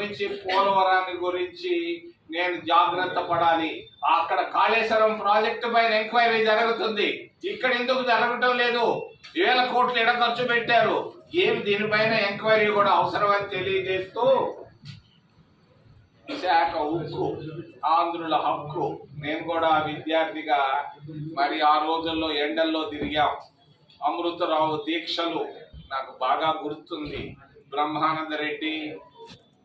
గురించి పోలవరాన్ని గురించి నేను జాగ్రత్త పడాలి. అక్కడ కాళేశ్వరం ప్రాజెక్టు పైన ఎంక్వైరీ జరుగుతుంది. ఇక్కడ ఎందుకు జరగటం లేదు? వేల కోట్లు ఎడ ఖర్చు పెట్టారు? ఏం దీనిపైన ఎంక్వైరీ కూడా అవసరమని తెలియజేస్తూ విశాఖ ఉక్కు ఆంధ్రుల హక్కు. నేను కూడా విద్యార్థిగా మరి ఆ రోజుల్లో ఎండల్లో తిరిగాం. అమృతరావు దీక్షలు నాకు బాగా గుర్తుంది. బ్రహ్మానంద రెడ్డి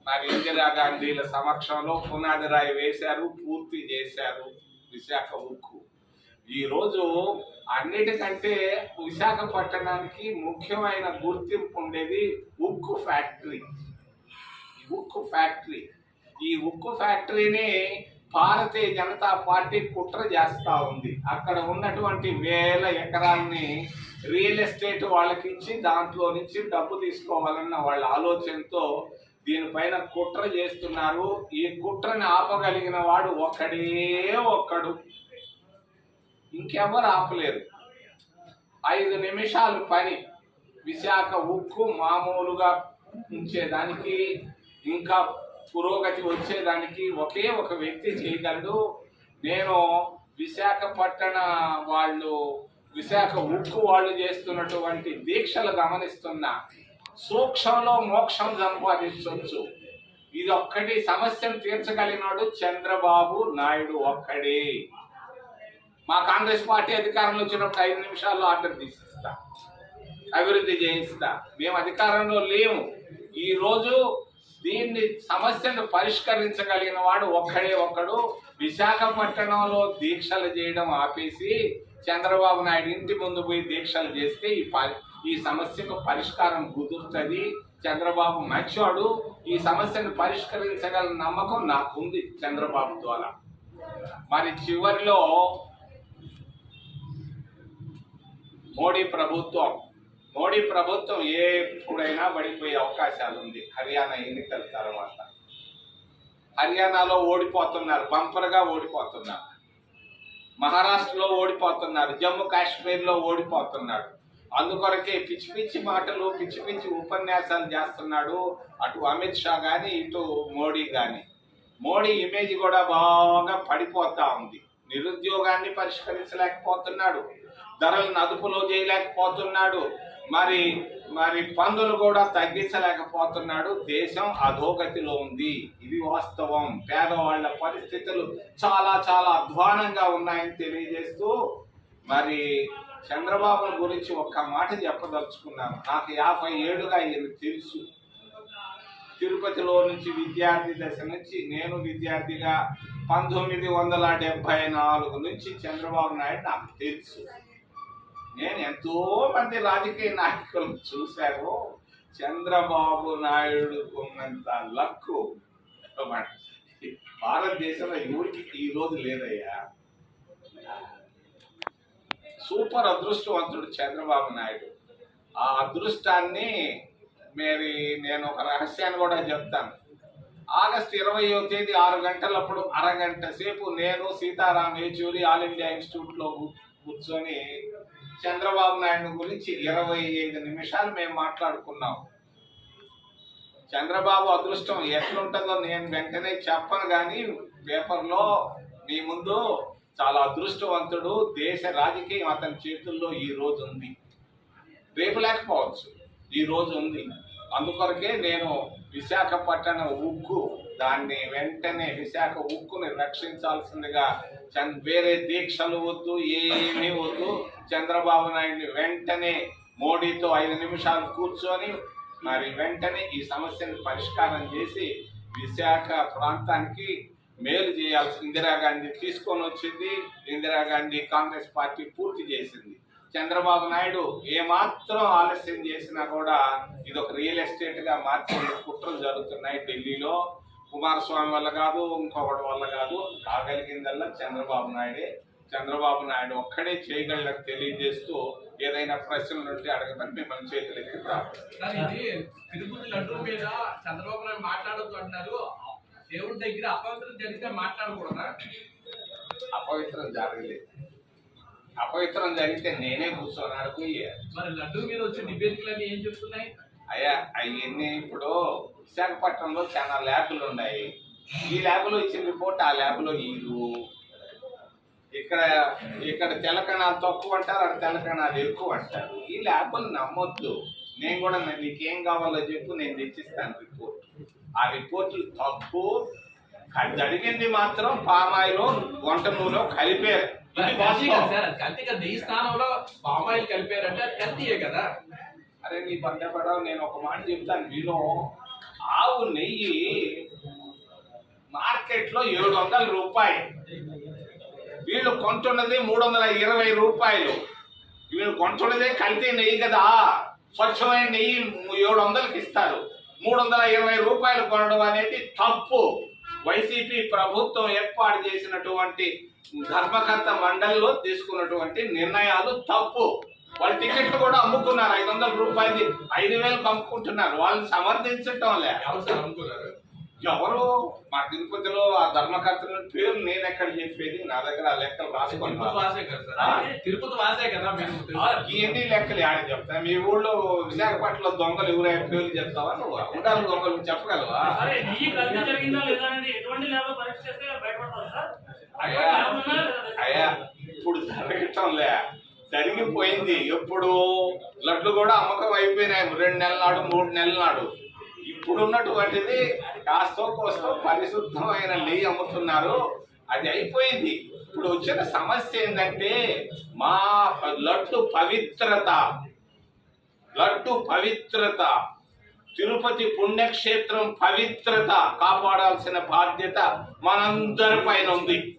మరి ఇందిరాగాంధీల సమక్షంలో పునాది రాయి వేశారు పూర్తి చేశారు విశాఖ ఉక్కు. ఈరోజు అన్నిటికంటే విశాఖపట్టణానికి ముఖ్యమైన గుర్తింపు ఉండేది ఉక్కు ఫ్యాక్టరీ. ఉక్కు ఫ్యాక్టరీ ఈ ఉక్కు ఫ్యాక్టరీని భారతీయ జనతా పార్టీ కుట్ర చేస్తూ ఉంది. అక్కడ ఉన్నటువంటి వేల ఎకరాల్ని రియల్ ఎస్టేట్ వాళ్ళకి ఇచ్చి దాంట్లో నుంచి డబ్బు తీసుకోవాలన్న వాళ్ళ ఆలోచనతో దీనిపైన కుట్ర చేస్తున్నారు. ఈ కుట్రని ఆపగలిగిన వాడు ఒక్కడే ఒక్కడు. ఇంకెవరు ఆపలేరు. ఐదు నిమిషాలు పని. విశాఖ ఉక్కు మామూలుగా ఉంచేదానికి ఇంకా పురోగతి వచ్చేదానికి ఒకే ఒక వ్యక్తి చేయగలడు. నేను విశాఖపట్టణ వాళ్ళు విశాఖ ఉక్కు వాళ్ళు చేస్తున్నటువంటి దీక్షలు గమనిస్తున్నా. సూక్ష్మంలో మోక్షం సంపాదించవచ్చు ఇది ఒక్కటి సమస్యను తీర్చగలిగినాడు చంద్రబాబు నాయుడు ఒక్కడే. మా కాంగ్రెస్ పార్టీ అధికారంలో వచ్చినప్పుడు ఐదు నిమిషాల్లో ఆర్డర్ తీసిస్తా. అభివృద్ధి చేయిస్తా. మేము అధికారంలో లేము. ఈ రోజు దీన్ని సమస్యను పరిష్కరించగలిగిన వాడు ఒక్కడే ఒక్కడు. విశాఖపట్నంలో దీక్షలు చేయడం ఆపేసి చంద్రబాబు నాయుడు ఇంటి ముందు పోయి దీక్షలు చేస్తే ఈ పరి ఈ సమస్యకు పరిష్కారం కుదురుతుంది. చంద్రబాబు మంచివాడు ఈ సమస్యను పరిష్కరించగల నమ్మకం నాకుంది చంద్రబాబు ద్వారా. మరి చివరిలో మోడీ ప్రభుత్వం. మోడీ ప్రభుత్వం ఎప్పుడైనా పడిపోయే అవకాశాలు ఉంది. హర్యానా ఎన్నికల తర్వాత. హర్యానాలో ఓడిపోతున్నారు. బంపర్గా ఓడిపోతున్నారు. మహారాష్ట్రలో ఓడిపోతున్నారు. జమ్మూ కాశ్మీర్లో ఓడిపోతున్నారు. అందుకొరకే పిచ్చి పిచ్చి మాటలు పిచ్చి పిచ్చి ఉపన్యాసాలు చేస్తున్నాడు అటు అమిత్ షా కానీ ఇటు మోడీ కానీ మోడీ ఇమేజ్ కూడా బాగా పడిపోతా ఉంది. నిరుద్యోగాన్ని పరిష్కరించలేకపోతున్నాడు. ధరలను అదుపులో చేయలేకపోతున్నాడు. మరి మరి పన్నులు కూడా తగ్గించలేకపోతున్నాడు. దేశం అధోగతిలో ఉంది. ఇది వాస్తవం. పేదవాళ్ళ పరిస్థితులు చాలా చాలా అధ్వానంగా ఉన్నాయని తెలియజేస్తూ మరి చంద్రబాబు గురించి ఒక్క మాట చెప్పదలుచుకున్నాను. నాకు యాభై ఏడుగా ఈయన తెలుసు. తిరుపతిలో నుంచి విద్యార్థి దశ నుంచి నేను విద్యార్థిగా పంతొమ్మిది వందల డెబ్బై నాలుగు నుంచి చంద్రబాబు నాయుడు నాకు తెలుసు. నేను ఎంతో మంది రాజకీయ నాయకులను చూశాను. చంద్రబాబు నాయుడు ఉన్నంత లక్కు భారతదేశంలో ఎవరికి ఈ రోజు లేదయ్యా. సూపర్ అదృష్టవంతుడు చంద్రబాబు నాయుడు. ఆ అదృష్టాన్ని మరి నేను ఒక రహస్యాన్ని కూడా చెప్తాను. ఆగస్ట్ ఇరవయో తేదీ ఆరు గంటలప్పుడు అరగంట సేపు నేను సీతారాం యేచూరి ఆల్ ఇండియా ఇన్స్టిట్యూట్లో కూర్చొని చంద్రబాబు నాయుడు గురించి ఇరవై ఐదు నిమిషాలు మేము మాట్లాడుకున్నాం. చంద్రబాబు అదృష్టం ఎట్లుంటుందో నేను వెంటనే చెప్పను కానీ పేపర్లో మీ ముందు చాలా అదృష్టవంతుడు దేశ రాజకీయం అతని చేతుల్లో ఈ రోజు ఉంది. రేపు లేకపోవచ్చు. ఈ రోజు ఉంది. అందుకొరకే నేను విశాఖపట్టణం ఉక్కు దాన్ని వెంటనే విశాఖ ఉక్కుని రక్షించాల్సిందిగా చంద్ వేరే దీక్షలు వద్దు ఏమీ వద్దు. చంద్రబాబు నాయుడిని వెంటనే మోడీతో ఐదు నిమిషాలు కూర్చొని మరి వెంటనే ఈ సమస్యను పరిష్కారం చేసి విశాఖ ప్రాంతానికి మేలు చేయాల్సి ఇందిరాగాంధీ తీసుకొని వచ్చింది ఇందిరాగాంధీ కాంగ్రెస్ పార్టీ పూర్తి చేసింది. చంద్రబాబు నాయుడు ఏమాత్రం ఆలస్యం చేసినా కూడా ఇది ఒక రియల్ ఎస్టేట్గా మార్చే కుట్రలు జరుగుతున్నాయి ఢిల్లీలో. కుమారస్వామి వల్ల కాదు ఇంకొకటి వల్ల కాదు రాగలిగిందల్లా చంద్రబాబు నాయుడే. చంద్రబాబు నాయుడు ఒక్కడే చేయగలని తెలియజేస్తూ ఏదైనా ప్రశ్నలు ఉంటే అడగమని మిమ్మల్ని చేతులకి ప్రార్థిస్తున్నాను. తిరుపతి లడ్డు మీద చంద్రబాబు నాయుడు మాట్లాడుతూ అంటున్నారు. దేవుడి దగ్గర అపవిత్రం జరిగితే మాట్లాడకూడదా? అపవిత్రం జరగలేదు. అపవిత్రం జరిగితే నేనే కూర్చొని అడుగు మరి లడ్డు మీద వచ్చే నివేదికలన్నీ ఏం చెప్తున్నాయి? అయ్యా అవన్నీ ఇప్పుడు విశాఖపట్నంలో చాలా ల్యాబ్లు ఉన్నాయి. ఈ ల్యాబ్లో ఇచ్చిన రిపోర్ట్ ఆ ల్యాబ్లో ఇరు ఇక్కడ ఇక్కడ తెలకణాలు తక్కువ అంటారు అక్కడ తెలకణాలు ఎక్కువ అంటారు. ఈ ల్యాబ్లు నమ్మొద్దు. నేను కూడా నీకేం కావాలో చెప్పు నేను తెచ్చిస్తాను రిపోర్ట్. ఆ రిపోర్ట్లు తప్పు. జరిగింది మాత్రం పామాయిలో వంట నూనెలో కలిపారు కల్తీ కదా. సార్ అది కల్తీ కదా. నెయ్యి స్థానంలో పామాయిల్ కలిపారంటే అది కల్తీయే కదా. అరే నీ బంధపడవు నేను ఒక మాట చెప్తాను విను. ఆవు నెయ్యి మార్కెట్లో ఏడు వందల రూపాయలు. వీళ్ళు కొంటున్నది మూడు వందల ఇరవై రూపాయలు. వీళ్ళు కొంటున్నదే కల్తీ నెయ్యి కదా. స్వచ్ఛమైన నెయ్యి ఏడు వందలకి ఇస్తారు. మూడు వందల ఇరవై రూపాయలు కొనడం అనేది తప్పు. వైసీపీ ప్రభుత్వం ఏర్పాటు చేసినటువంటి ధర్మకర్త మండలిలో తీసుకున్నటువంటి నిర్ణయాలు తప్పు. వాళ్ళ టికెట్లు కూడా అమ్ముకున్నారు. ఐదు వందల రూపాయలు ఐదు వేలకు అమ్ముకుంటున్నారు వాళ్ళని సమర్థించటం లేదు ఎవరు ఎవరు మా తిరుపతిలో ఆ ధర్మకర్తల పేరు నేను ఎక్కడ చెప్పేది? నా దగ్గర ఆ లెక్కలు రాసుకున్నా తిరుపతి వాసే కదా ఎన్ని లెక్కలు ఆడ చెప్తా మీ ఊళ్ళో విశాఖపట్నంలో దొంగలు ఎవరైనా పేర్లు చెప్తావా? నువ్వు ఉండాలి దొంగలు చెప్పగలవా? అయ్యా ఇప్పుడు జరగటంలే. జరిగిపోయింది ఎప్పుడు లడ్లు కూడా అమ్మకం అయిపోయినాయి. రెండు నెలల నాడు మూడు నెలల నాడు ఇప్పుడు ఉన్నటువంటిది కాస్తో కోస్తో పరిశుద్ధమైన నెయ్యి అమ్ముతున్నారు. అది అయిపోయింది. ఇప్పుడు వచ్చిన సమస్య ఏంటంటే మా లడ్డు పవిత్రత. లడ్డు పవిత్రత. తిరుపతి పుణ్యక్షేత్రం పవిత్రత. కాపాడాల్సిన బాధ్యత మనందరి పైన ఉంది.